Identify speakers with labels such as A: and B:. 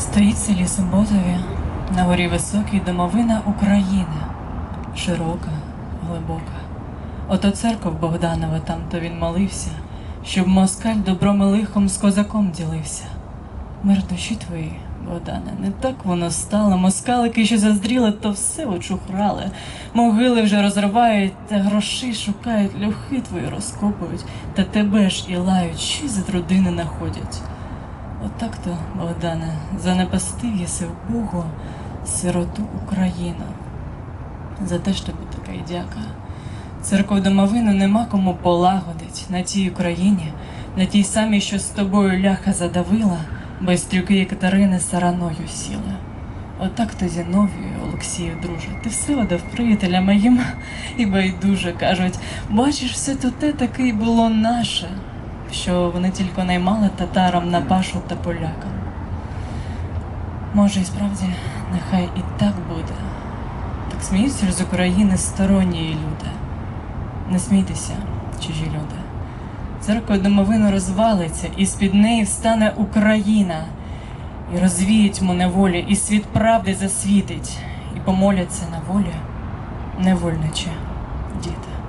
A: Стоїть в селі Суботові, на горі високій домовина України, широка, глибока. Ото церков Богданова, там то він молився, щоб москаль добром і лихом з козаком ділився. Мир душі твої, Богдане, не так воно стало. Москалики, що заздріли, то все очухрали. Могили вже розривають, та гроші шукають, люхи твої розкопують, та тебе ж і лають, й за трудини находять. Отак то, Богдане, занепастив єси в Богу сироту Україну. За те ж тобі така й дяка. Церков домовину нема кому полагодить на тій Україні, на тій самій, що з тобою ляха задавила, без трюки Катерини сараною сіла. Отак то Зіновію, Олексію, друже, ти все одав приятеля моїм і байдуже кажуть, бачиш, все то те таки й було наше, що вони тільки наймали татарам на пашу та полякам. Може, і справді, нехай і так буде. Так сміються ж з України сторонні люди. Не смійтеся, чужі люди. Церква домовину розвалиться, і з-під неї встане Україна, і розвіє тьму неволі, і світ правди засвітить, і помоляться на волі невольничі діти.